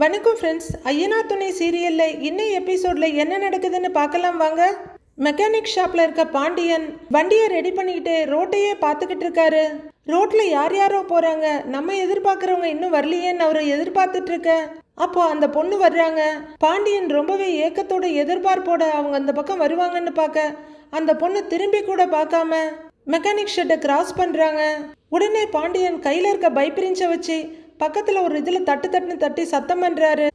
வணக்கம் ஃப்ரெண்ட்ஸ் ஐயனா துணை சீரியலில் இன்னும் எபிசோடில் என்ன நடக்குதுன்னு பார்க்கலாம் வாங்க. மெக்கானிக் ஷாப்பில் இருக்க பாண்டியன் வண்டியை ரெடி பண்ணிக்கிட்டு ரோட்டையே பார்த்துக்கிட்டு இருக்காரு. ரோட்டில் யார் யாரோ போகிறாங்க நம்ம எதிர்பார்க்குறவங்க இன்னும் வரலையேன்னு அவரை எதிர்பார்த்துட்டு இருக்க. அப்போ அந்த பொண்ணு வர்றாங்க. பாண்டியன் ரொம்பவே ஏக்கத்தோட எதிர்பார்ப்போட அவங்க அந்த பக்கம் வருவாங்கன்னு பார்க்க அந்த பொண்ணு திரும்பி கூட பார்க்காம மெக்கானிக் ஷெட்டை கிராஸ் பண்ணுறாங்க உடனே பாண்டியன் கையில் இருக்க பைப்பிரிஞ்சை வச்சு பக்கத்தில் ஒரு இதில் தட்டு தட்டுன்னு தட்டி சத்தம் பண்ணுறாரு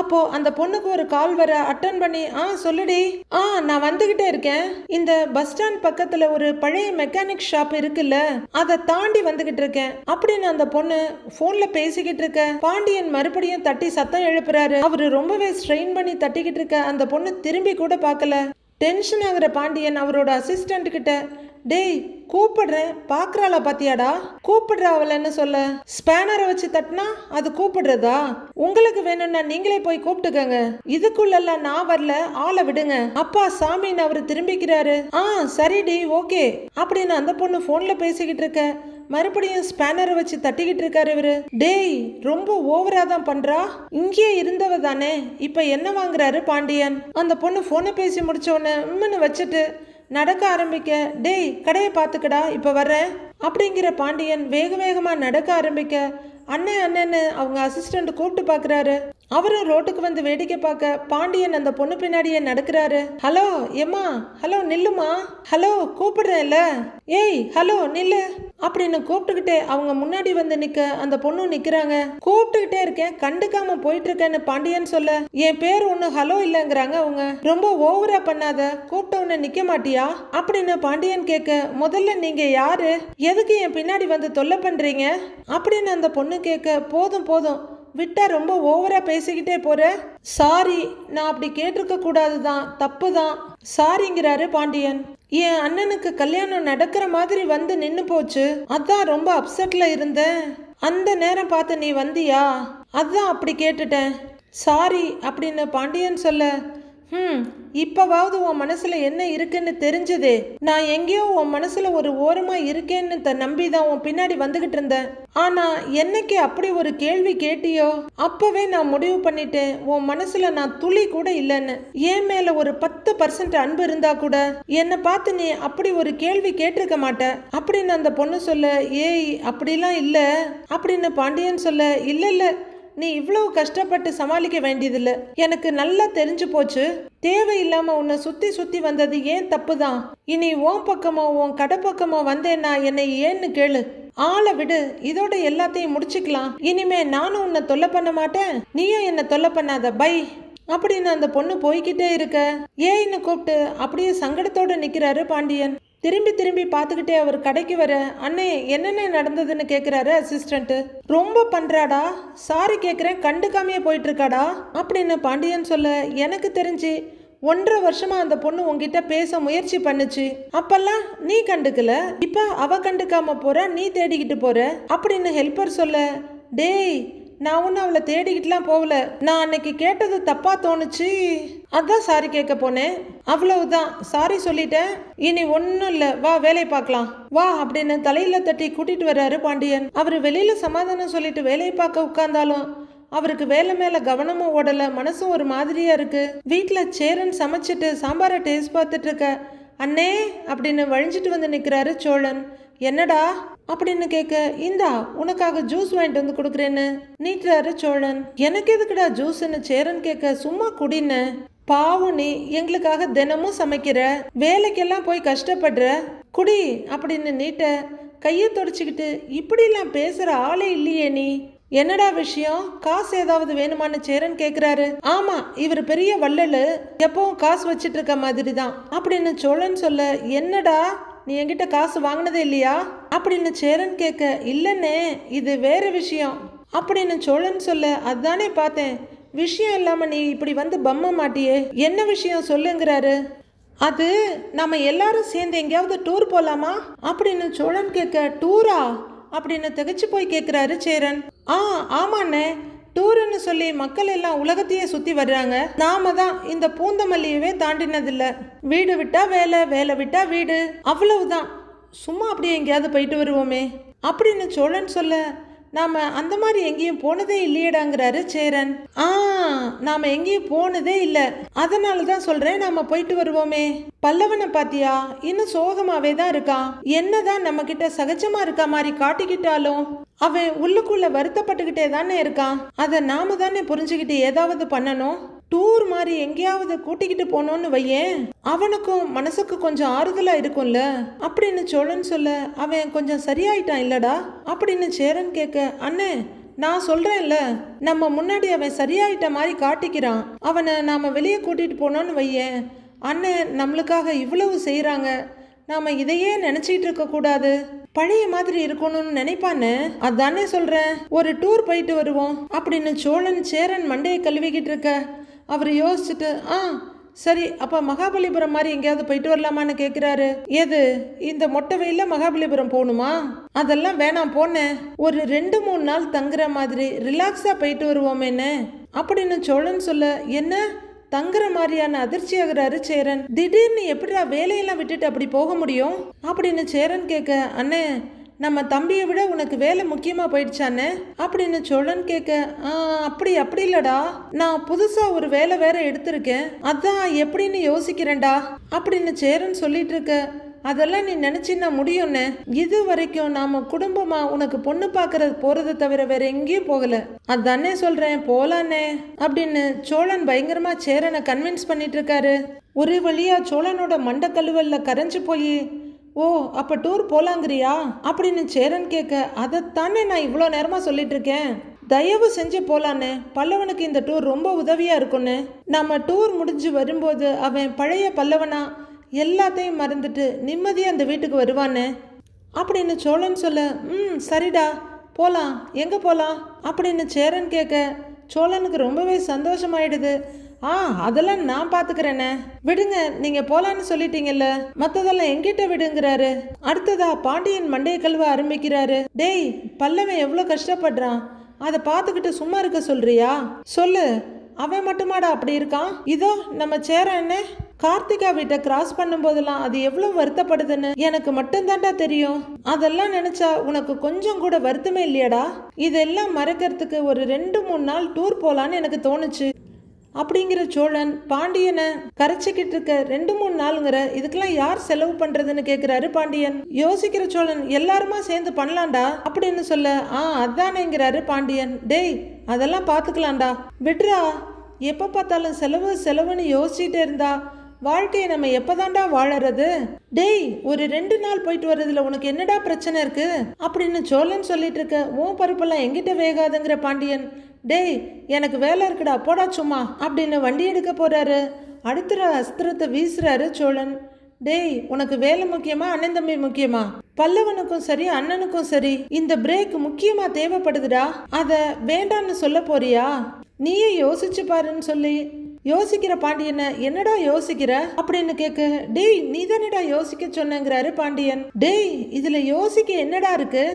அப்போ அந்த பொண்ணுக்கு ஒரு கால் வர அட்டன் பண்ணி ஆ சொல்லுடி. ஆ நான் வந்துகிட்டே இருக்கேன். இந்த பஸ் ஸ்டாண்ட் பக்கத்துல ஒரு பழைய மெக்கானிக் ஷாப் இருக்குல்ல அதை தாண்டி வந்துகிட்டு இருக்கேன். அப்படின்னு அந்த பொண்ணு போன்ல பேசிக்கிட்டு இருக்க. பாண்டியன் மறுபடியும் தட்டி சத்தம் எழுப்புறாரு. அவரு ரொம்பவே ஸ்ட்ரெயின் பண்ணி தட்டிக்கிட்டு இருக்க. அந்த பொண்ணு திரும்பி கூட பார்க்கல. டென்ஷன் ஆகிற பாண்டியன் அவரோட அசிஸ்டன்ட் கிட்ட டேய் கூப்பிடுறேன் பார்க்குறாளா பாத்தியாடா? கூப்பிடுறா அவளன்னு சொல்ல. ஸ்பேனரை வச்சு தட்டினா அது கூப்பிடுறதா? உங்களுக்கு வேணும்னா நீங்களே போய் கூப்பிட்டுக்கங்க. இதுக்குள்ளெல்லாம் நான் வரல ஆளை விடுங்க. அப்பா சாமின்னு அவர் திரும்பிக்கிறாரு. ஆ சரிடி ஓகே. அப்படின்னு அந்த பொண்ணு போன்ல பேசிக்கிட்டு இருக்க மறுபடியும் ஸ்பேனரை வச்சு தட்டிக்கிட்டு இருக்காரு இவரு. டேய் ரொம்ப ஓவரா தான் பண்றா. இங்கேயே இருந்தவ தானே. இப்ப என்ன வாங்குறாரு பாண்டியன்? அந்த பொண்ணு போனை பேசி முடிச்ச உடனே உம்முன்னு வச்சுட்டு நடக்க ஆரம்பிக்க டேய் கடையை பார்த்துக்கடா இப்போ வர்றேன் அப்படிங்கிற பாண்டியன் வேக வேகமாக நடக்க ஆரம்பிக்க அண்ணே அண்ணன்னு அவங்க அசிஸ்டண்ட் கூப்பிட்டு பார்க்குறாரு அவரும் ரோட்டுக்கு வந்து வேடிக்கை பார்க்க பாண்டியன் அந்த பொண்ணு பின்னாடியே நடக்கிறாரு. ஹலோ எம்மா ஹலோ நில்லுமா? ஹலோ கூப்பிடுறேன்ல? ஏய் ஹலோ நில்லு. அப்படின்னு கூப்பிட்டுக்கிட்டே அவங்க முன்னாடி வந்து நிக்க அந்த பொண்ணு நிக்கிறாங்க. கூப்பிட்டுக்கிட்டே இருக்கேன் கண்டுக்காம போயிட்டு இருக்கேன்னு பாண்டியன் சொல்ல. என் பேர் ஒண்ணு ஹலோ இல்லைங்கிறாங்க அவங்க. ரொம்ப ஓவரா பண்ணாத கூப்பிட்ட உடனே நிக்க மாட்டியா? அப்படின்னு பாண்டியன் கேட்க முதல்ல நீங்க யாரு? எதுக்கு என் பின்னாடி வந்து தொல்லை பண்றீங்க? அப்படின்னு அந்த பொண்ணு கேட்க போதும் போதும். விட்டா ரொம்ப ஓவரா பேசிக்கிட்டே போற? சாரி நான் அப்படி கேட்டிருக்க கூடாது தான் தப்பு தான் சாரிங்கிறாரு பாண்டியன். என் அண்ணனுக்கு கல்யாணம் நடக்கிற மாதிரி வந்து நின்னு போச்சு. அதான் ரொம்ப அப்செட்ல இருந்தேன் அந்த நேரம் பார்த்து நீ வந்தியா? அதான் அப்படி கேட்டுட்டேன். சாரி அப்படின்னு பாண்டியன் சொல்ல ம் இப்பவாவது உன் மனசுல என்ன இருக்குன்னு தெரிஞ்சதே. நான் எங்கேயோ உன் மனசுல ஒரு ஓரமா இருக்கேன்னு த நம்பி தான் உன் பின்னாடி வந்துகிட்டு இருந்தேன். ஆனா என்னைக்கு அப்படி ஒரு கேள்வி கேட்டியோ? அப்பவே நான் முடிவு பண்ணிட்டேன். உன் மனசுல நான் துளி கூட இல்லைன்னு. என் மேல ஒரு பத்து பர்சன்ட் அன்பு இருந்தா கூட என்னை பார்த்து நீ அப்படி ஒரு கேள்வி கேட்டிருக்க மாட்ட. அப்படின்னு அந்த பொண்ணு சொல்ல ஏய் அப்படிலாம் இல்ல. அப்படின்னு பாண்டியன் சொல்ல இல்ல இல்லை நீ இவ்வளவு கஷ்டப்பட்டு சமாளிக்க வேண்டியதில்லை. எனக்கு நல்லா தெரிஞ்சு போச்சு. தேவையில்லாம உன்னை சுத்தி சுத்தி வந்தது ஏன் தப்பு தான் இனி உன் பக்கமோ உன் கடை பக்கமோ வந்தேன்னா என்னை ஏன்னு கேளு. ஆளை விடு. இதோட எல்லாத்தையும் முடிச்சுக்கலாம். இனிமே நானும் உன்னை தொல்லை பண்ண மாட்டேன். நீயும் என்னை தொல்லை பண்ணாத. பை. அப்படின்னு அந்த பொண்ணு போய்கிட்டே இருக்க. ஏன்னு கூப்பிட்டு அப்படியே சங்கடத்தோட நிக்கிறாரு பாண்டியன். திரும்பி திரும்பி பார்த்துக்கிட்டே அவர் கடைக்கு வர அண்ணே என்னென்ன நடந்ததுன்னு கேட்குறாரு அசிஸ்டண்ட்டு ரொம்ப பண்ணுறாடா சாரி கேட்குறேன் கண்டுக்காமையே போயிட்டுருக்காடா. அப்படின்னு பாண்டியன் சொல்ல எனக்கு தெரிஞ்சு ஒன்றரை வருஷமா அந்த பொண்ணு உங்ககிட்ட பேச முயற்சி பண்ணுச்சு. அப்பெல்லாம் நீ கண்டுக்கல. இப்ப அவ கண்டுக்காம போற நீ தேடிக்கிட்டு போற அப்படின்னு ஹெல்ப்பர் சொல்ல டேய் நான் ஒன்றும் அவளை தேடிக்கிட்டுலாம் போகல. நான் அன்னைக்கு கேட்டது தப்பா தோணுச்சு. அதான் சாரி கேட்க போனேன். அவ்வளவுதான். சாரி சொல்லிட்டேன். இனி ஒன்றும் இல்லை. வா வேலையை பார்க்கலாம். வா அப்படின்னு தலையில தட்டி கூட்டிட்டு வர்றாரு பாண்டியன். அவர் வெளியில சமாதானம் சொல்லிட்டு வேலையை பார்க்க உட்கார்ந்தாலும் அவருக்கு வேலை மேல கவனமும் ஓடல. மனசும் ஒரு மாதிரியா இருக்கு. வீட்டுல சேரன் சமைச்சிட்டு சாம்பாரை டேஸ்ட் பார்த்துட்டு இருக்க. அண்ணே அப்படின்னு வழிஞ்சிட்டு வந்து நிக்கிறாரு சோழன். என்னடா? அப்படின்னு கேட்க இந்தா உனக்காக ஜூஸ் வாங்கிட்டு வந்து கொடுக்குறேன்னு. நீட்டுறாரு சோழன் எனக்கு எதுக்குடா ஜூஸ்ன்னு சேரன் கேட்க சும்மா குடின்னு. பாவம் நீ எங்களுக்காக தினமும் சமைக்கிற? வேலைக்கெல்லாம் போய் கஷ்டப்படுற? குடி அப்படின்னு நீட்ட கையை தொடச்சிக்கிட்டு இப்படிலாம் பேசுற ஆளே இல்லையே நீ. என்னடா விஷயம்? காசு ஏதாவது வேணுமான்னு சேரன் கேக்குறாரு ஆமா இவர் பெரிய வள்ளல். எப்பவும் காசு வச்சிட்டு இருக்க மாதிரி தான் அப்படின்னு சோழன் சொல்ல என்னடா? நீ என்கிட்ட காசு வாங்கினதே இல்லையா? அப்படின்னு சேரன் கேட்க இல்லைன்னே இது வேற விஷயம். அப்படின்னு சோழன் சொல்ல அதானே பார்த்தேன். விஷயம் இல்லாம நீ இப்படி வந்து பம்ம மாட்டியே. என்ன விஷயம் சொல்லுங்கிறாரு? அது நம்ம எல்லாரும் சேர்ந்து எங்கேயாவது டூர் போலாமா? அப்படின்னு சோழன் கேட்க டூரா? அப்படின்னு திகச்சு போய் கேட்குறாரு சேரன். ஆ ஆமாண்ணே. டூருன்னு சொல்லி மக்கள் எல்லாம் உலகத்தையே சுற்றி வர்றாங்க. நாம தான் இந்த பூந்தமல்லியவே தாண்டினதில்லை. வீடு விட்டா வேலை வேலை விட்டா வீடு. அவ்வளவுதான். சும்மா அப்படியே எங்கேயாவது போயிட்டு வருவோமே. அப்படின்னு சோழன் சொல்ல நாம அந்த மாதிரி எங்கேயும் போனதே இல்லையடாங்கிறாரு சேரன். ஆ நாம எங்கேயும் போனதே இல்ல. அதனால தான் சொல்றேன் நாம போயிட்டு வருவோமே. பல்லவனை பாத்தியா? இன்னும் சோகமாவே தான் இருக்கான். என்னதான் நம்ம கிட்ட சகஜமா இருக்க மாதிரி காட்டிக்கிட்டாலும் அவன் உள்ளுக்குள்ள வருத்தப்பட்டுக்கிட்டே தானே இருக்கான். அதை நாம தானே புரிஞ்சுக்கிட்டு ஏதாவது பண்ணணும்? டூர் மாதிரி எங்கேயாவது கூட்டிக்கிட்டு போனோன்னு வையேன். அவனுக்கும் மனசுக்கு கொஞ்சம் ஆறுதலாக இருக்கும்ல. அப்படின்னு சோழன் சொல்ல அவன் கொஞ்சம் சரியாயிட்டான் இல்லடா. அப்படின்னு சேரன் கேட்க அண்ணே நான் சொல்கிறேன்ல நம்ம முன்னாடி அவன் சரியாயிட்ட மாதிரி காட்டிக்கிறான். அவனை நாம் வெளியே கூட்டிகிட்டு போனோன்னு வையேன். அண்ணன் நம்மளுக்காக இவ்வளவு செய்கிறாங்க நாம் இதையே நினச்சிட்டு இருக்கக்கூடாது பழைய மாதிரி இருக்கணும்னு நினைப்பானே? அதானே சொல்கிறேன் ஒரு டூர் போயிட்டு வருவோம். அப்படின்னு சோழன் சேரன் மண்டையை கழுவிக்கிட்டு இருக்க அவர் யோசிச்சுட்டு ஆ சரி அப்போ மகாபலிபுரம் மாதிரி எங்கேயாவது போயிட்டு வரலாமான்னு கேட்குறாரு எது? இந்த மொட்டை வெயில மகாபலிபுரம் போகணுமா? அதெல்லாம் வேணாம் போனேன் ஒரு ரெண்டு மூணு நாள் தங்குற மாதிரி ரிலாக்ஸாக போயிட்டு வருவோமேன்னு. அப்படின்னு சோழன் சொல்ல என்ன? தங்குற மாதிரியான அதிர்ச்சியாகிறாரு சேரன். திடீர்னு எப்படிடா வேலையெல்லாம் விட்டுட்டு அப்படி போக முடியும்? அப்படின்னு சேரன் கேட்க அண்ணே நம்ம தம்பியை விட உனக்கு வேலை முக்கியமாக போயிடுச்சானே? அப்படின்னு சோழன் கேட்க அப்படி அப்படி இல்லடா. நான் புதுசாக ஒரு வேலை வேற எடுத்திருக்கேன். அதான் எப்படின்னு யோசிக்கிறேன்டா அப்படின்னு சேரன் சொல்லிட்டு இருக்க அதெல்லாம் நீ நினைச்சின்னா முடியும்னு. இது வரைக்கும் நாம குடும்பமா உனக்கு பொண்ணு பார்க்கறது போறதை தவிர வேற எங்கேயும் போகல. அதானே சொல்றேன் போலானே அப்படின்னு சோழன் பயங்கரமா சேரனை கன்வின்ஸ் பண்ணிட்டு இருக்காரு. ஒரு வழியா சோழனோட மண்டக்கழுவலில் கரைஞ்சு போய் ஓ அப்போ டூர் போலாங்கிறியா? அப்படின்னு சேரன் கேட்க அதைத்தானே நான் இவ்வளோ நேரமாக சொல்லிட்டு இருக்கேன் தயவு செஞ்சு போலான்னு பல்லவனுக்கு இந்த டூர் ரொம்ப உதவியாக இருக்கும்னு. நம்ம டூர் முடிஞ்சு வரும்போது அவன் பழைய பல்லவனா? எல்லாத்தையும் மறந்துட்டு நிம்மதியாக அந்த வீட்டுக்கு வருவானே. அப்படின்னு சோழன் சொல்ல ம் சரிடா. போகலாம் எங்கே போகலாம் அப்படின்னு சேரன் கேட்க சோழனுக்கு ரொம்பவே சந்தோஷமாயிடுது. ஆ அதெல்லாம் நான் பாத்துக்கிறேனே. விடுங்க நீங்க போலான்னு சொல்லிட்டீங்கல்ல. மத்ததெல்லாம் எங்கிட்ட விடுங்கிறாரு. அடுத்ததா பாண்டியன் மண்டைய கழுவ ஆரம்பிக்கிறாரு. டேய் பல்லவன் எவ்வளவு கஷ்டப்படுறான். அதை பார்த்துக்கிட்டு சும்மா இருக்க சொல்றியா? சொல்லு. அவன் மட்டுமாடா அப்படி இருக்கான்? இதோ நம்ம சேரன்னு கார்த்திகா வீட்டை கிராஸ் பண்ணும்போதெல்லாம் அது எவ்வளவு வருத்தப்படுதுன்னு எனக்கு மட்டும்தான்டா தெரியும். அதெல்லாம் நினைச்சா உனக்கு கொஞ்சம் கூட வருத்தமே இல்லையாடா. இதெல்லாம் மறக்கிறதுக்கு ஒரு ரெண்டு மூணு நாள் டூர் போலான்னு எனக்கு தோணுச்சு. அப்படிங்கிற சோழன் பாண்டியனை கரைச்சிக்கிட்டு இருக்க ரெண்டு மூணு நாளுங்கிற இதுக்கெல்லாம் யார் செலவு பண்றதுன்னு கேட்கிறாரு பாண்டியன். யோசிக்கிற சோழன் எல்லாருமா சேர்ந்து பண்ணலாம்டா அப்படின்னு சொல்ல ஆ அதானேங்கிறாரு பாண்டியன். டேய் அதெல்லாம் பார்த்துக்கலாம்டா விட்றா எப்போ பார்த்தாலும் செலவு செலவுன்னு யோசிச்சுட்டே இருந்தா வாழ்க்கையை நம்ம எப்பதான்டா வாழறது? டேய் ஒரு ரெண்டு நாள் போயிட்டு வர்றதுல உனக்கு என்னடா பிரச்சனை இருக்கு? அப்படின்னு சோழன் சொல்லிட்டு இருக்க உன் பருப்பெல்லாம் எங்கிட்ட வேகாதுங்கிற பாண்டியன். டேய் எனக்கு வேலை இருக்குடா போடா சும்மா அப்படின்னு வண்டி எடுக்க போறாரு. அடுத்த அஸ்திரத்தை வீசுறாரு சோழன். டேய் உனக்கு வேலை முக்கியமா அண்ணன் தம்பி முக்கியமா? பல்லவனுக்கும் சரி அண்ணனுக்கும் சரி இந்த பிரேக் முக்கியமா தேவைப்படுதுடா. அத வேண்டான்னு சொல்ல போறியா? நீயே யோசிச்சு பாருன்னு சொல்லி. யோசிக்கிற பாண்டியனை என்னடா யோசிக்கிற? அப்படின்னு கேட்க டேய் நீ தானடா யோசிக்க சொன்னங்கிறாரு பாண்டியன். டேய் இதுல யோசிக்க என்னடா இருக்கு?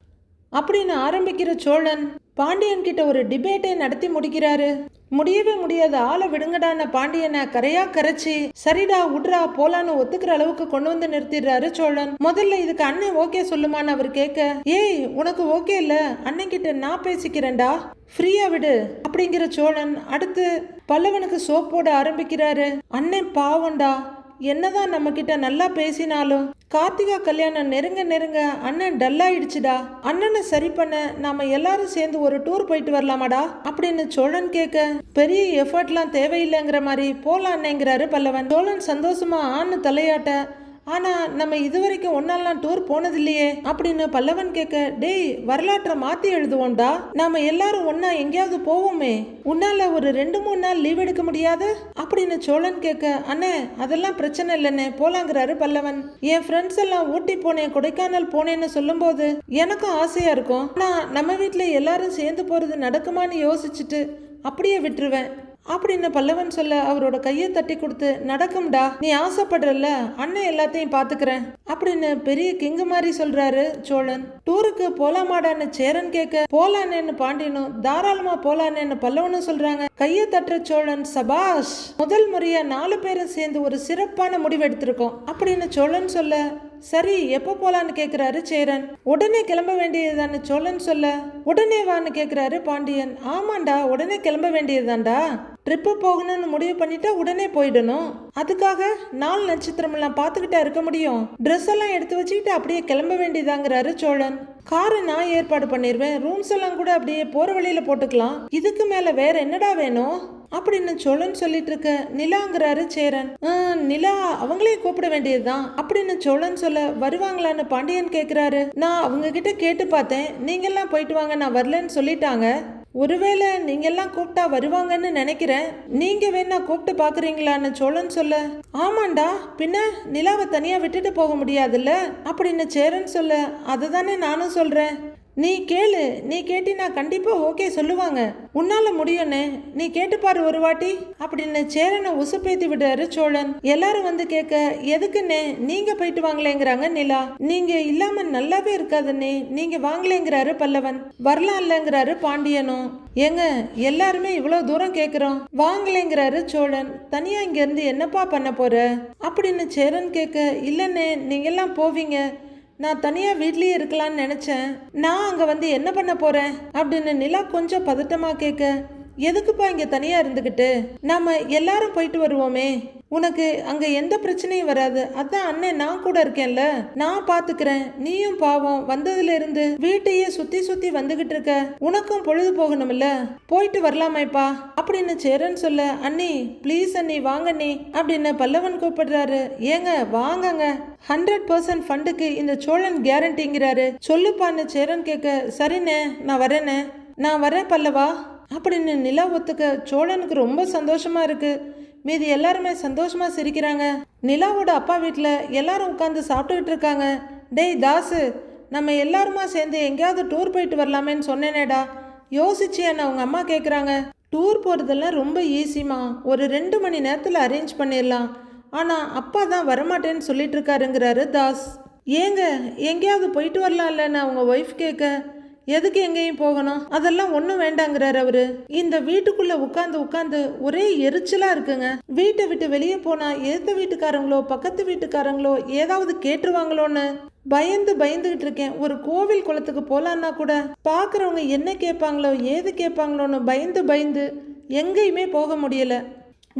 அப்படின்னு ஆரம்பிக்கிற சோழன் பாண்டியன் கிட்ட ஒரு டிபேட்டை நடத்தி முடிக்கிறாரு. முடியவே முடியாத ஆளை விடுங்கடான பாண்டியனை கரையா கரைச்சி சரிடா விட்றா போலான்னு ஒத்துக்கிற அளவுக்கு கொண்டு வந்து நிறுத்திடுறாரு சோழன். முதல்ல இதுக்கு அண்ணன் ஓகே சொல்லுமான்னு அவர் கேட்க ஏய் உனக்கு ஓகே இல்ல? அண்ணன் கிட்ட நான் பேசிக்கிறேன்டா. ஃப்ரீயா விடு அப்படிங்கிற சோழன் அடுத்து பல்லவனுக்கு சோப் போட ஆரம்பிக்கிறாரு. அண்ணன் பாவம்டா. என்னதான் நம்ம கிட்ட நல்லா பேசினாலும் கார்த்திகா கல்யாணம் நெருங்க நெருங்க அண்ணன் டல்லாயிடுச்சுடா அண்ணனை சரி பண்ண நாம எல்லாரும் சேர்ந்து ஒரு டூர் போயிட்டு வரலாமாடா? அப்படின்னு சோழன் கேட்க பெரிய எஃபர்ட்லாம் தேவையில்லைங்கிற மாதிரி போலான்னேங்கிறாரு பல்லவன். சோழன் சந்தோஷமா ஆன்னு தலையாட்ட ஆனால் நம்ம இதுவரைக்கும் ஒன்னாலாம் டூர் போனதில்லையே அப்படின்னு பல்லவன் கேட்க டேய் வரலாற்றை மாற்றி எழுதுவோம்டா. நாம எல்லாரும் ஒன்னா எங்கேயாவது போவோமே. உன்னால ஒரு ரெண்டு மூணு நாள் லீவ் எடுக்க முடியாது? அப்படின்னு சோழன் கேட்க அண்ணே அதெல்லாம் பிரச்சனை இல்லைண்ணே. போலாங்கிறாரு பல்லவன். என் ஃப்ரெண்ட்ஸ் எல்லாம் ஊட்டி போனேன் கொடைக்கானல் போனேன்னு சொல்லும்போது எனக்கும் ஆசையா இருக்கும். ஆனால் நம்ம வீட்டில் எல்லாரும் சேர்ந்து போறது நடக்குமான்னு யோசிச்சுட்டு அப்படியே விட்டுருவேன். அப்படின்னு பல்லவன் சொல்ல அவரோட கையை தட்டி கொடுத்து நடக்கும்டா நீ ஆசைப்படுறல்ல அண்ணன் எல்லாத்தையும் பாத்துக்கிறேன் அப்படின்னு பெரிய கிங்கு மாதிரி சொல்றாரு சோழன். டூருக்கு போலாமாடான்னு சேரன் கேட்க போலானேன்னு பாண்டியனும் தாராளமா போலானேன்னு பல்லவனும் சொல்றாங்க. கையை தட்டுற சோழன் சபாஷ் முதல் முறையா நாலு பேரும் சேர்ந்து ஒரு சிறப்பான முடிவு எடுத்திருக்கோம் அப்படின்னு சோழன் சொல்ல சரி எப்போ போலான்னு கேட்குறாரு சேரன். உடனே கிளம்ப வேண்டியதுதானே சோழன் சொல்ல? உடனே வான்னு கேட்குறாரு பாண்டியன். ஆமாண்டா உடனே கிளம்ப வேண்டியதுதான்டா ட்ரிப்பு போகணும்னு முடிவு பண்ணிட்டா உடனே போயிடணும். அதுக்காக நாலு நட்சத்திரம் எல்லாம் பார்த்துக்கிட்டா இருக்க முடியும். ட்ரெஸ் எல்லாம் எடுத்து வச்சுக்கிட்டு அப்படியே கிளம்ப வேண்டியதாங்கிறாரு சோழன். காரை நான் ஏற்பாடு பண்ணிடுவேன் ரூம்ஸ் எல்லாம் கூட அப்படியே போற வழியில போட்டுக்கலாம். இதுக்கு மேல வேற என்னடா வேணும்? அப்படின்னு சோழன் சொல்லிட்டு இருக்க? நிலாங்கிறாரு சேரன். "ஆ, நிலா அவங்களையும் கூப்பிட வேண்டியதுதான். அப்படின்னு சோழன் சொல்ல வருவாங்களான்னு பாண்டியன் கேக்குறாரு. நான் அவங்க கிட்ட கேட்டு பார்த்தேன். நீங்கெல்லாம் போயிட்டு வாங்க நான் வரலன்னு சொல்லிட்டாங்க. ஒருவேளை நீங்கெல்லாம் கூப்பிட்டா வருவாங்கன்னு நினைக்கிறேன். நீங்க வேணா கூப்பிட்டு பாக்குறீங்களான்னு சோழன் சொல்ல. ஆமாண்டா பின்ன நிலாவை தனியா விட்டுட்டு போக முடியாதுல்ல? அப்படின்னு சேரன் சொல்ல அதுதானே நானும் சொல்றேன். நீ கேளு நீ கேட்டினா கண்டிப்பாக ஓகே சொல்லுவாங்க. உன்னால முடியும்னு. நீ கேட்டு பாரு ஒரு வாட்டி. அப்படின்னு சேரனை உசுப்பேத்தி விடுறாரு சோழன். எல்லாரும் வந்து கேட்க எதுக்குன்னு நீங்க போயிட்டு வாங்களேங்கிறாங்க நிலா. நீங்க இல்லாம நல்லாவே இருக்காதுன்னே நீங்க வாங்களேங்கிறாரு பல்லவன். வரலாம் இல்லைங்கிறாரு பாண்டியனும். ஏங்க எல்லாருமே இவ்வளவு தூரம் கேட்குறோம் வாங்கலைங்கிறாரு சோழன். தனியா இங்க இருந்து என்னப்பா பண்ண போற? அப்படின்னு சேரன் கேட்க இல்லைன்னே நீங்க எல்லாம் போவீங்க. நான் தனியா வீட்லயே இருக்கலாம்னு நினைச்சேன். நான் அங்க வந்து என்ன பண்ண போறேன்? அப்படின்னு நிலா கொஞ்சம் பதட்டமா கேட்க எதுக்குப்பா இங்க தனியா இருந்துகிட்டு? நாம எல்லாரும் போயிட்டு வருவோமே. உனக்கு அங்க எந்த பிரச்சனையும் வராது. அதான் அண்ணன் நான் கூட இருக்கேன்ல. நான் பாத்துக்கிறேன். நீயும் பாவம் வந்ததுல இருந்து வீட்டையே சுத்தி சுத்தி வந்துகிட்டு இருக்க. உனக்கும் பொழுது போகணும்ல. போயிட்டு வரலாமேப்பா. அப்படின்னு சேரன் சொல்ல அண்ணி ப்ளீஸ் அண்ணி வாங்க அண்ணி அப்படின்னு பல்லவன் கூப்பிடுறாரு. ஏங்க வாங்கங்க. ஹண்ட்ரட் பர்சன்ட் ஃபண்டுக்கு இந்த சோழன் கேரண்டிங்கிறாரு சொல்லுப்பான்னு சேரன் கேட்க சரிண்ணே நான் வரேனே நான் வரேன் பல்லவா. அப்படின்னு நிலா ஒத்துக்க சோழனுக்கு ரொம்ப சந்தோஷமா இருக்கு. மீதி எல்லாருமே சந்தோஷமா சிரிக்கிறாங்க. நிலாவோட அப்பா வீட்டில் எல்லாரும் உட்காந்து சாப்பிட்டுக்கிட்டு இருக்காங்க. டேய் தாசு நம்ம எல்லாருமா சேர்ந்து எங்கேயாவது டூர் போயிட்டு வரலாமேன்னு சொன்னேனேடா. யோசிச்சு என்ன அவங்க அம்மா கேட்குறாங்க டூர் போகிறதெல்லாம் ரொம்ப ஈஸிமா ஒரு ரெண்டு மணி நேரத்தில் அரேஞ்ச் பண்ணிடலாம் ஆனால் அப்பா தான் வரமாட்டேன்னு சொல்லிட்டு இருக்காருங்கிறாரு தாஸ். ஏங்க எங்கேயாவது போயிட்டு வரலாம்லன்னு அவங்க ஒய்ஃப் கேட்க எதுக்கு எங்கேயும் போகணும்? அதெல்லாம் ஒன்றும் வேண்டாங்கிறார் அவரு. இந்த வீட்டுக்குள்ள உட்காந்து உட்காந்து ஒரே எரிச்சலா இருக்குங்க. வீட்டை விட்டு வெளியே போனா எதிர்த்த வீட்டுக்காரங்களோ பக்கத்து வீட்டுக்காரங்களோ ஏதாவது கேட்டுருவாங்களோன்னு பயந்து பயந்துகிட்டு இருக்கேன். ஒரு கோவில் குளத்துக்கு போலான்னா கூட பார்க்குறவங்க என்ன கேட்பாங்களோ ஏது கேட்பாங்களோன்னு பயந்து பயந்து எங்கேயுமே போக முடியல.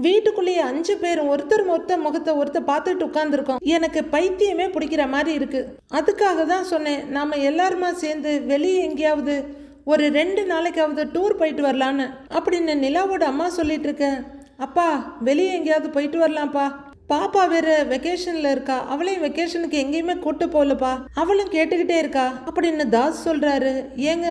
வீட்டுக்குள்ளேயே அஞ்சு பேரும் ஒருத்தர் ஒருத்தர் முகத்தை ஒருத்தர் பார்த்துட்டு உட்காந்துருக்கோம் எனக்கு பைத்தியமே பிடிக்கிற மாதிரி இருக்கு. அதுக்காக தான் சொன்னேன் நாம எல்லாருமா சேர்ந்து வெளியே எங்கேயாவது ஒரு ரெண்டு நாளைக்காவது டூர் போயிட்டு வரலான்னு. அப்படின்னு நிலாவோட அம்மா சொல்லிட்டு இருக்கேன். அப்பா வெளியே எங்கேயாவது போயிட்டு வரலாம்ப்பா. பாப்பா வேற வெக்கேஷன்ல இருக்கா. அவளையும் வெக்கேஷனுக்கு எங்கேயுமே கூட்டு போகலப்பா. அவளும் கேட்டுக்கிட்டே இருக்கா. அப்படின்னு தாஸ் சொல்றாரு. ஏங்க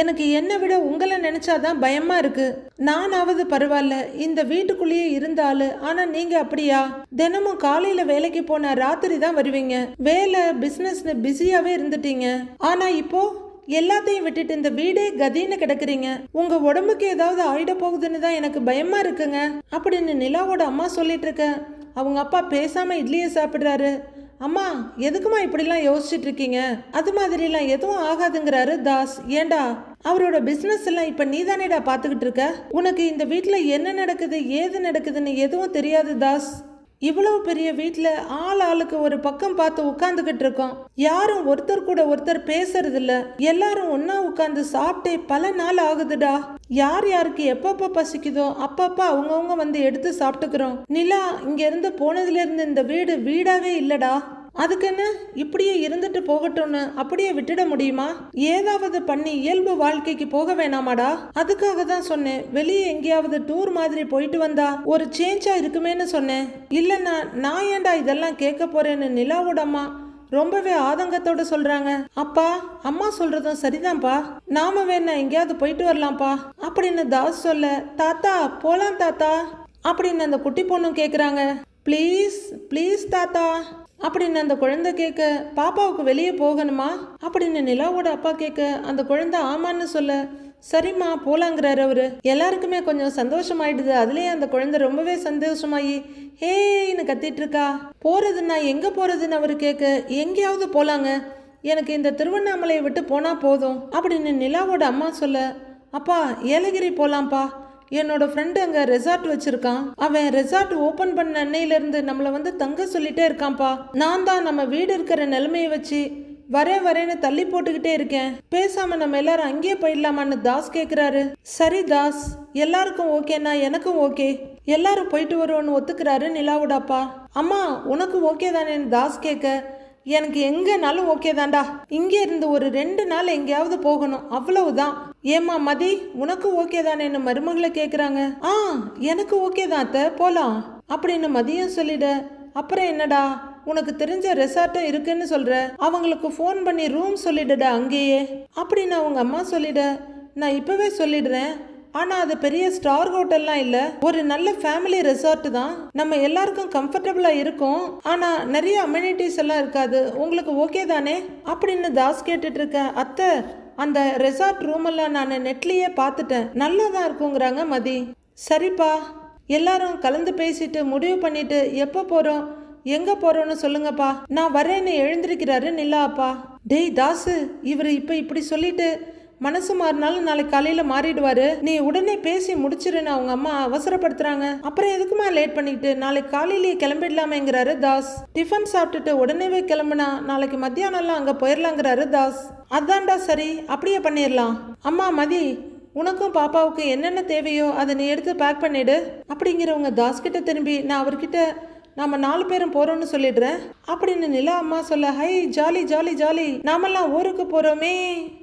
எனக்கு என்னை விட உங்களை நினைச்சாதான் பயமா இருக்கு. நானாவது பரவாயில்ல இந்த வீட்டுக்குள்ளேயே இருந்தாலு ஆனா நீங்க அப்படியா? தினமும் காலையில வேலைக்கு போன ராத்திரி தான் வருவீங்க. வேலை பிசினஸ்னு பிஸியாவே இருந்துட்டீங்க. ஆனா இப்போ எல்லாத்தையும் விட்டுட்டு இந்த வீடே கதின்னு கிடக்குறீங்க. உங்க உடம்புக்கு ஏதாவது ஆயிட போகுதுன்னு தான் எனக்கு பயமா இருக்குங்க. அப்படின்னு நிலாவோட அம்மா சொல்லிட்டு இருக்க. அவங்க அப்பா பேசாம இட்லியை சாப்பிடுறாரு. அம்மா எதுக்குமா இப்படிலாம் யோசிச்சுட்டு இருக்கீங்க அது மாதிரிலாம் எதுவும் ஆகாதுங்கிறாரு தாஸ். ஏண்டா? அவரோட பிஸ்னஸ் எல்லாம் இப்ப நீதானேடா பாத்துக்கிட்டு இருக்க? உனக்கு இந்த வீட்டில் என்ன நடக்குது ஏது நடக்குதுன்னு எதுவும் தெரியாது தாஸ். இவ்வளவு பெரிய வீட்டில் ஆள் ஆளுக்கு ஒரு பக்கம் பார்த்து உட்காந்துக்கிட்டு இருக்கோம். யாரும் ஒருத்தர் கூட ஒருத்தர் பேசுறது இல்ல எல்லாரும் ஒன்னா உட்காந்து சாப்பிட்டே பல நாள் ஆகுதுடா. யார் யாருக்கு எப்பப்ப பசிக்குதோ அப்பப்ப அவங்கவுங்க வந்து எடுத்து சாப்பிட்டுக்கிறோம். நிலா இங்க இருந்து போனதுல இருந்து இந்த வீடு வீடாவே இல்லடா. அதுக்குன்னு? இப்படியே இருந்துட்டு போகட்டும்னு அப்படியே விட்டுட முடியுமா? ஏதாவது பண்ணி இயல்பு வாழ்க்கைக்கு போக வேணாமாடா? அதுக்காக தான் சொன்னேன். வெளியே எங்கேயாவது டூர் மாதிரி போயிட்டு வந்தா ஒரு சேஞ்சா இருக்குமேன்னு சொன்னேன். இல்லைன்னா நான் ஏன்டா இதெல்லாம் கேட்க போறேன்னு நிலாவோட அம்மா ரொம்பவே ஆதங்கத்தோட சொல்றாங்க. அப்பா அம்மா சொல்றதும் சரிதான்ப்பா. நாம வேணா எங்கேயாவது போயிட்டு வரலாம்ப்பா. அப்படின்னு தாஸ் சொல்ல தாத்தா போலாம் தாத்தா. அப்படின்னு அந்த குட்டி பொண்ணும் கேக்குறாங்க. ப்ளீஸ் ப்ளீஸ் தாத்தா. அப்படின்னு அந்த குழந்தை கேட்க பாப்பாவுக்கு வெளியே போகணுமா? அப்படின்னு நிலாவோட அப்பா கேட்க அந்த குழந்தை ஆமான்னு சொல்ல. சரிம்மா போலாங்கிறாரு அவரு. எல்லாருக்குமே கொஞ்சம் சந்தோஷமாயிடுது. அதுலேயே அந்த குழந்தை ரொம்பவே சந்தோஷமாயி ஹேன்னு கத்திட்டு இருக்கா போறதுன்னா எங்க போறதுன்னு அவரு கேட்க எங்கேயாவது போலாங்க. எனக்கு இந்த திருவண்ணாமலையை விட்டு போனா போதும். அப்படின்னு நிலாவோட அம்மா சொல்ல அப்பா ஏலகிரி போலாம்ப்பா. என்னோட ஃப்ரெண்டு அங்கே ரெசார்ட் வச்சிருக்கான். அவன் ரெசார்ட் ஓப்பன் பண்ண அன்னையிலேருந்து நம்மளை வந்து தங்க சொல்லிட்டே இருக்கான்ப்பா. நான் தான் நம்ம வீடு இருக்கிற நிலைமையை வச்சு வரேன் வரேன்னு தள்ளி போட்டுக்கிட்டே இருக்கேன். பேசாம நம்ம எல்லாரும் அங்கேயே போயிடலாமான்னு தாஸ் கேட்குறாரு சரி தாஸ் எல்லாருக்கும் ஓகேனா எனக்கும் ஓகே. எல்லாரும் போயிட்டு வருவோன்னு ஒத்துக்கிறாரு நிலாவோட அப்பா. அம்மா உனக்கு ஓகே தானேன்னு தாஸ் கேட்க எனக்கு எங்கேனாலும் ஓகே தாண்டா இங்கே இருந்து ஒரு ரெண்டு நாள் எங்கேயாவது போகணும். அவ்வளவுதான். ஏம்மா மதி உனக்கு ஓகே தானேன்னு மருமகளை கேட்குறாங்க ஆ எனக்கு ஓகே தான் அத்தை. போகலாம் அப்படின்னு மதியம் சொல்லிட அப்புறம் என்னடா? உனக்கு தெரிஞ்ச ரெசார்ட்டும் இருக்குன்னு சொல்ற. அவங்களுக்கு ஃபோன் பண்ணி ரூம் சொல்லிடுடா அங்கேயே. அப்படின்னு அவங்க அம்மா சொல்லிட நான் இப்போவே சொல்லிடுறேன். ஆனால் அது பெரிய ஸ்டார் ஹோட்டல்லாம் இல்லை. ஒரு நல்ல ஃபேமிலி ரெசார்ட் தான். நம்ம எல்லாருக்கும் கம்ஃபர்டபுளாக இருக்கும். ஆனால் நிறைய அம்யூனிட்டிஸ் எல்லாம் இருக்காது. உங்களுக்கு ஓகே தானே? அப்படின்னு தாஸ் கேட்டுட்டு இருக்க அத்தை அந்த ரெசார்ட் ரூம் எல்லாம் நான் நெட்லேயே பார்த்துட்டேன். நல்லா தான் இருக்குங்கிறாங்க மதி. சரிப்பா. எல்லாரும் கலந்து பேசிட்டு முடிவு பண்ணிட்டு எப்போ போகிறோம் எங்கே போகிறோன்னு சொல்லுங்கப்பா. நான் வரேன்னு எழுந்திருக்கிறாரு நிலா அப்பா டேய் தாசு இவர் இப்போ இப்படி சொல்லிட்டு மனசு மாறினாலும் நாளைக்கு காலையில மாறிடுவாரு. நீ உடனே பேசி முடிச்சிருன்னு அவங்க அம்மா அவசரப்படுத்துறாங்க. அப்புறம் எதுக்குமா லேட் பண்ணிக்கிட்டு நாளைக்கு காலையிலேயே கிளம்பிடலாமேங்கிறாரு தாஸ். டிஃபன் சாப்பிட்டுட்டு உடனேவே கிளம்புனா நாளைக்கு மத்தியானம்லாம் அங்க போயிடலாங்கிறாரு தாஸ். அதான்டா சரி அப்படியே பண்ணிடலாம் அம்மா மதி உனக்கும் பாப்பாவுக்கும் என்னென்ன தேவையோ அதை நீ எடுத்து பேக் பண்ணிடு. அப்படிங்கிறவங்க தாஸ் கிட்ட திரும்பி நான் அவர்கிட்ட நாம நாலு பேரும் போறோம்னு சொல்லிடுறேன் அப்படின்னு நிலா அம்மா சொல்ல ஹை ஜாலி ஜாலி ஜாலி நாமெல்லாம் ஊருக்கு போறோமே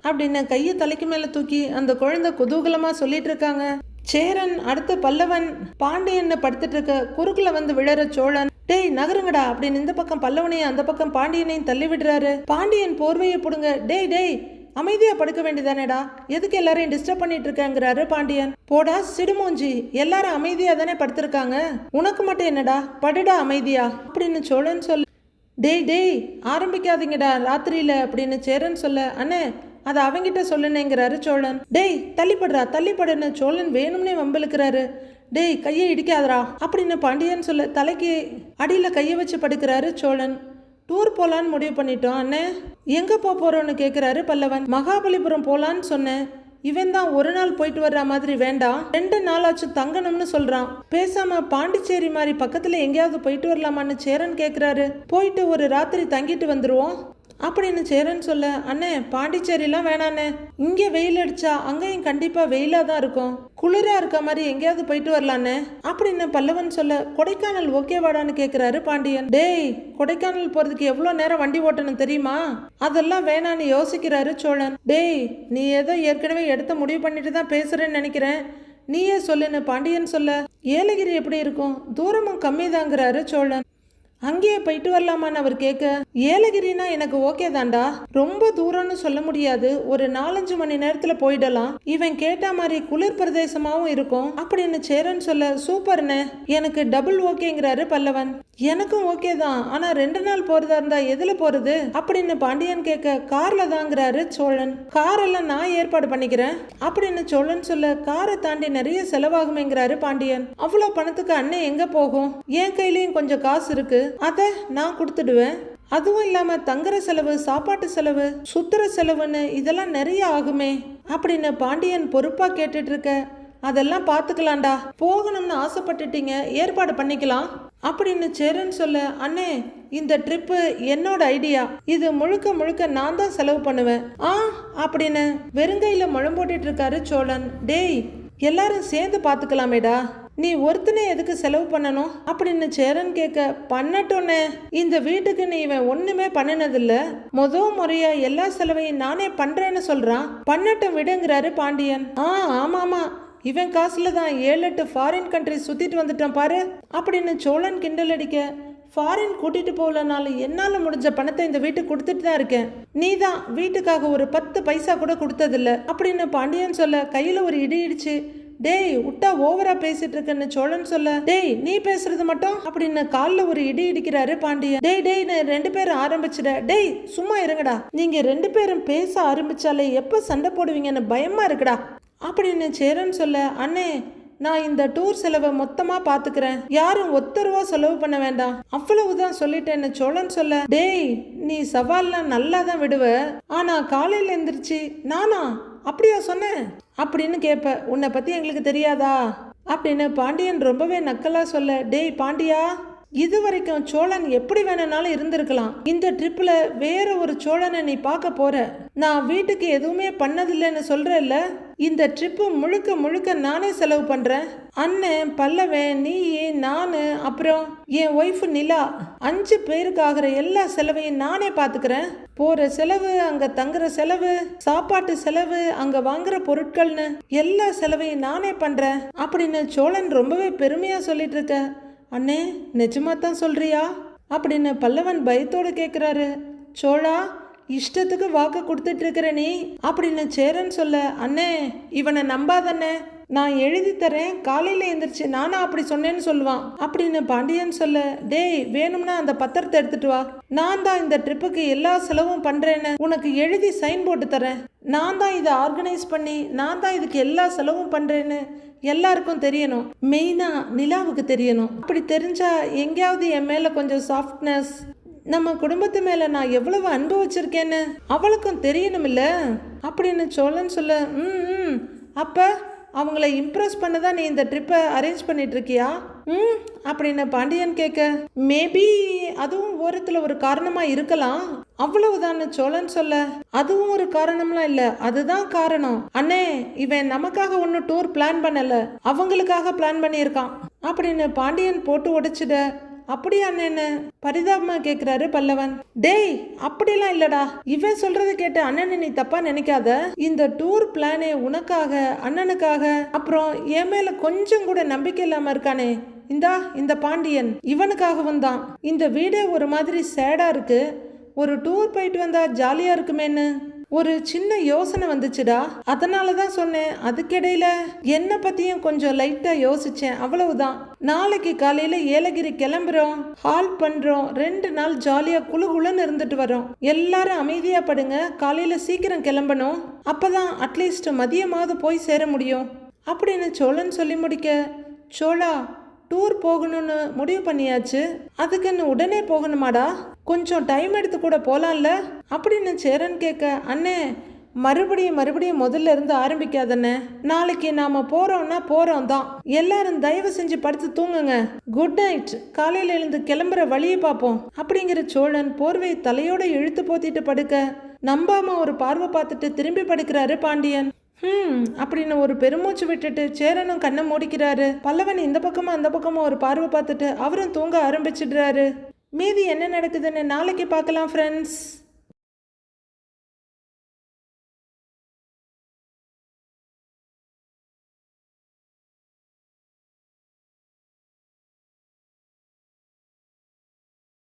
அப்படின்னு கையை தலைக்கு மேல தூக்கி அந்த குழந்தை குதூகலமா சொல்லிட்டு இருக்காங்க. சேரன் அடுத்து பல்லவன் பாண்டியன்னு படுத்துட்டு இருக்க குறுக்குல வந்து விழற சோழன் டேய் நகருங்கடா அப்படின்னு இந்த பக்கம் பல்லவனையும் அந்த பக்கம் பாண்டியனையும் தள்ளி விடுறாரு. பாண்டியன் போர்வையை பிடுங்க டேய் டேய் அமைதியா படுக்க வேண்டியதானேடா? எதுக்கு எல்லாரையும் டிஸ்டர்ப் பண்ணிட்டு இருக்கேங்கிறாரு பாண்டியன். போடா சிடுமூஞ்சி எல்லாரும் அமைதியா தானே படுத்திருக்காங்க? உனக்கு மட்டும் என்னடா? படுடா அமைதியா. அப்படின்னு சோழன் சொல்ல டேய் டேய் ஆரம்பிக்காதீங்கடா ராத்திரியில அப்படின்னு சேரன் சொல்ல அண்ணே அதை அவங்கிட்ட சொல்லுனேங்கிறாரு சோழன். டேய் தள்ளிப்படுறா தள்ளிப்படுன்னு சோழன் வேணும்னே வம்பிழுக்கிறாரு. டேய் கையை இடிக்காதடா அப்படின்னு பாண்டியன் சொல்ல தலைக்கு அடியில் கையை வச்சு படுக்கிறாரு சோழன். டூர் போகலான்னு முடிவு பண்ணிட்டோம் அண்ணே. எங்கே போக போகிறோன்னு கேட்குறாரு பல்லவன். மகாபலிபுரம் போகலான்னு சொன்னேன். இவன் தான் ஒரு நாள் போயிட்டு வர்ற மாதிரி வேண்டாம். ரெண்டு நாளாச்சும் தங்கணும்னு சொல்றான். பேசாம பாண்டிச்சேரி மாதிரி பக்கத்துல எங்கேயாவது போயிட்டு வரலாமான்னு சேரன் கேக்குறாரு. போயிட்டு ஒரு ராத்திரி தங்கிட்டு வந்துருவோம். அப்படின்னு சேரன் சொல்ல அண்ணே பாண்டிச்சேரிலாம் வேணாண்ணே. இங்கே வெயில் அடிச்சா அங்கேயும் கண்டிப்பா வெயிலாக தான் இருக்கும். குளிரா இருக்க மாதிரி எங்கேயாவது போயிட்டு வரலாண்ணே. அப்படின்னு பல்லவன் சொல்ல கொடைக்கானல் ஓகேவாடான்னு கேட்குறாரு பாண்டியன். டேய் கொடைக்கானல் போறதுக்கு எவ்வளோ நேரம் வண்டி ஓட்டணும் தெரியுமா? அதெல்லாம் வேணான்னு யோசிக்கிறாரு சோழன். டேய் நீ ஏதோ ஏற்கனவே எடுத்த முடிவு பண்ணிட்டு தான் பேசுறேன்னு நினைக்கிறேன். நீயே சொல்லுன்னு பாண்டியன் சொல்ல ஏலகிரி எப்படி இருக்கும்? தூரமும் கம்மிதாங்கிறாரு சோழன். அங்கேயே போயிட்டு வரலாமான்னு அவர் கேட்க ஏலகிரினா எனக்கு ஓகே தாண்டா ரொம்ப தூரம்னு சொல்ல முடியாது. ஒரு நாலஞ்சு மணி நேரத்துல போயிடலாம். இவன் கேட்ட மாதிரி குளிர் பிரதேசமாவும் இருக்கும். அப்படின்னு சேரன் சொல்ல சூப்பர்னு. எனக்கு டபுள் ஓகேங்கிறாரு பல்லவன். எனக்கும் ஓகே தான். ஆனா ரெண்டு நாள் போறதா இருந்தா எதுல போறது? அப்படின்னு பாண்டியன் கேட்க கார்ல தாங்கிறாரு சோழன். கார் எல்லாம் நான் ஏற்பாடு பண்ணிக்கிறேன். அப்படின்னு சோழன் சொல்ல காரை தாண்டி நிறைய செலவாகுமேங்கிறாரு பாண்டியன். அவ்வளோ பணத்துக்கு அண்ணன் எங்க போகும்? என் கையிலயும் கொஞ்சம் காசு இருக்கு. அதை நான் கொடுத்துடுவேன். அதுவும் இல்லாம தங்குற செலவு சாப்பாட்டு செலவு சுத்துற செலவுன்னு இதெல்லாம் நிறைய ஆகுமே. அப்படின்னு பாண்டியன் பொறுப்பா கேட்டுட்டு இருக்க அதெல்லாம் பார்த்துக்கலாம்டா போகணும்னு ஆசைப்பட்டுட்டீங்க. ஏற்பாடு பண்ணிக்கலாம். அப்படின்னு சேரன் சொல்ல அண்ணே இந்த ட்ரிப்பு என்னோட ஐடியா. இது முழுக்க முழுக்க நான் தான் செலவு பண்ணுவேன். ஆ அப்படின்னு வெறுங்கையில் முழம் இருக்காரு சோழன். டேய் எல்லாரும் சேர்ந்து பார்த்துக்கலாமேடா நீ ஒருத்தனை எதுக்கு செலவு பண்ணணும்? அப்படின்னு சேரன் கேட்க பண்ணட்டோன்னே இந்த வீட்டுக்கு நீ இவன் ஒண்ணுமே பண்ணினதில்ல. முத முறையா எல்லா செலவையும் நானே பண்றேன்னு சொல்றான். பண்ணட்டும் விடுங்கிறாரு பாண்டியன். ஆ ஆமாமா. இவன் காசுல தான் ஏழு எட்டு ஃபாரின் கண்ட்ரி சுத்திட்டு வந்துட்டான் பாரு. அப்படின்னு சோழன் கிண்டல் அடிக்க ஃபாரின் கூட்டிட்டு போகலனாலும் என்னால் முடிஞ்ச பணத்தை இந்த வீட்டுக்கு கொடுத்துட்டு தான் இருக்கேன். நீ தான் வீட்டுக்காக ஒரு பத்து பைசா கூட கொடுத்ததில்ல. அப்படின்னு பாண்டியன் சொல்ல கையில் ஒரு இடி இடிச்சு டேய் விட்டா ஓவரா பேசிட்டு இருக்கேன்னு சோழன் சொல்ல. டேய் நீ பேசுறது மட்டும்? அப்படின்னு காலில் ஒரு இடி இடிக்கிறாரு பாண்டியன். டேய் டேய் நான் ரெண்டு பேரும் ஆரம்பிச்சிட டேய் சும்மா இருங்கடா. நீங்க ரெண்டு பேரும் பேச ஆரம்பிச்சாலே எப்போ சண்டை போடுவீங்கன்னு பயமா இருக்குடா. அப்படின்னு சேரன் சொல்ல அண்ணே நான் இந்த டூர் செலவை மொத்தமா பாத்துக்கிறேன். யாரும் ஒத்த ரூபா செலவு பண்ண வேண்டாம். அவ்வளவுதான் சொல்லிட்டேன்னு சோழன் சொல்ல டேய் நீ சவால்லாம் நல்லா தான் விடுவ. ஆனா காலையில எந்திரிச்சு நானா அப்படியா சொன்னேன்? அப்படின்னு கேட்ப. உன்னை பற்றி எங்களுக்கு தெரியாதா? அப்படின்னு பாண்டியன் ரொம்பவே நக்கலாக சொல்ல டேய் பாண்டியா இது வரைக்கும் சோழன் எப்படி வேணும்னாலும் இருந்திருக்கலாம். இந்த ட்ரிப்பில் வேற ஒரு சோழனை நீ பார்க்க போற. நான் வீட்டுக்கு எதுவுமே பண்ணதில்லைன்னு சொல்றேல்ல? இந்த ட்ரிப்பு முழுக்க முழுக்க நானே செலவு பண்ணுறேன் அண்ணன் பல்லவன் நீ நான் அப்புறம் என் ஒய்ஃப் நிலா. அஞ்சு பேருக்கு ஆகிற எல்லா செலவையும் நானே பார்த்துக்கிறேன் போகிற செலவு அங்கே தங்குற செலவு சாப்பாட்டு செலவு அங்கே வாங்குற பொருட்கள்னு எல்லா செலவையும் நானே பண்ணுறேன் அப்படின்னு சோழன் ரொம்பவே பெருமையாக சொல்லிட்டு இருக்க. அண்ணே நிஜமாக தான் சொல்கிறியா அப்படின்னு பல்லவன் பயத்தோடு கேட்குறாரு சோழா இஷ்டத்துக்கு வாக்கு கொடுத்துட்டு இருக்கிற நீ அப்படின்னு சேரன் சொல்ல அண்ணே இவனை நம்பாதண்ணே. நான் எழுதி தரேன். காலையில் எழுந்திரிச்சு நானும் அப்படி சொன்னேன்னு சொல்லுவான். அப்படின்னு பாண்டியன் சொல்ல டேய் வேணும்னா அந்த பத்திரத்தை எடுத்துட்டு வா. நான் தான் இந்த ட்ரிப்புக்கு எல்லா செலவும் பண்ணுறேன்னு உனக்கு எழுதி சைன் போட்டு தரேன். நான் தான் இதை ஆர்கனைஸ் பண்ணி நான் தான் இதுக்கு எல்லா செலவும் பண்ணுறேன்னு எல்லாருக்கும் தெரியணும். மெயினாக நிலாவுக்கு தெரியணும். அப்படி தெரிஞ்சால் எங்கேயாவது என் மேலே கொஞ்சம் சாஃப்ட்னஸ் நம்ம குடும்பத்து மேல நான் எவ்வளவு அன்பு வச்சிருக்கேன்னு அவளுக்கும் தெரியணுமில்ல அப்படின்னு சோழன் சொல்ல ம் ம். அப்ப அவங்கள இம்ப்ரெஸ் பண்ண தான் நீ இந்த ட்ரிப்பை அரேஞ்ச் பண்ணிட்டு இருக்கியா? ம் அப்படின்னு பாண்டியன் கேட்க மேபி அதுவும் ஓரத்தில் ஒரு காரணமா இருக்கலாம். அவ்வளவுதான் சோழன் சொல்ல அதுவும் ஒரு காரணம்லாம் இல்ல. அதுதான் காரணம். அண்ணே இவன் நமக்காக ஒன்றும் டூர் பிளான் பண்ணல. அவங்களுக்காக பிளான் பண்ணியிருக்கான். அப்படின்னு பாண்டியன் போட்டு உடைச்சிட அப்படியா அண்ணன்? பரிதாபமா கேக்குறாரு பல்லவன். டேய் அப்படிலாம் இல்லடா. இவன் சொல்றதை கேட்டு அண்ணனை நீ தப்பா நினைக்காத. இந்த டூர் பிளானே உனக்காக அண்ணனுக்காக. அப்புறம் என் மேல கொஞ்சம் கூட நம்பிக்கை இல்லாம இருக்கானே. இந்தா இந்த பாண்டியன். இவனுக்காகவும் தான். இந்த வீடே ஒரு மாதிரி சேடா இருக்கு. ஒரு டூர் போயிட்டு வந்தா ஜாலியா இருக்குமேன்னு. ஒரு சின்ன யோசனை வந்துச்சுடா. அதனால தான் சொன்னேன் அதுக்கிடையில என்னை பத்தியும் கொஞ்சம் லைட்டா யோசிச்சேன் அவ்வளவுதான். நாளைக்கு காலையில ஏலகிரி கிளம்புறோம் ஹால் பண்றோம் ரெண்டு நாள் ஜாலியா குளு குளுன்னு இருந்துட்டு வரோம். எல்லாரும் அமைதியா படுங்க காலையில சீக்கிரம் கிளம்பணும். அப்பதான் அட்லீஸ்ட் மதியமாவது போய் சேர முடியும். அப்படின்னு சோழன் சொல்லி முடிக்க சோழா டூர் போகணும்னு முடிவு பண்ணியாச்சு? அதுக்குன்னு உடனே போகணுமாடா? கொஞ்சம் டைம் எடுத்து கூட போலாம்ல? அப்படின்னு சேரன் கேட்க அண்ணே மறுபடியும் மறுபடியும் முதல்ல இருந்து ஆரம்பிக்காதண்ணே. நாளைக்கு நாம போறோம்னா போறோம் தான். எல்லாரும் தயவு செஞ்சு படுத்து தூங்குங்க. குட் நைட் காலையில எழுந்து கிளம்புற வழியை பார்ப்போம். அப்படிங்கிற சோழன் போர்வை தலையோட இழுத்து போத்திட்டு படுக்க நம்பாம ஒரு பார்வை பார்த்துட்டு திரும்பி படுக்கிறாரு பாண்டியன். ஹம் அப்படின்னு ஒரு பெருமூச்சு விட்டுட்டு சேரனும் கண்ணை மூடிக்கிறாரு. பல்லவன் இந்த பக்கமா அந்த பக்கமா ஒரு பார்வை பார்த்துட்டு அவரும் தூங்க ஆரம்பிச்சிடுறாரு. மீதி என்ன நடக்குதுன்னு நாளைக்கு பார்க்கலாம் ஃப்ரெண்ட்ஸ்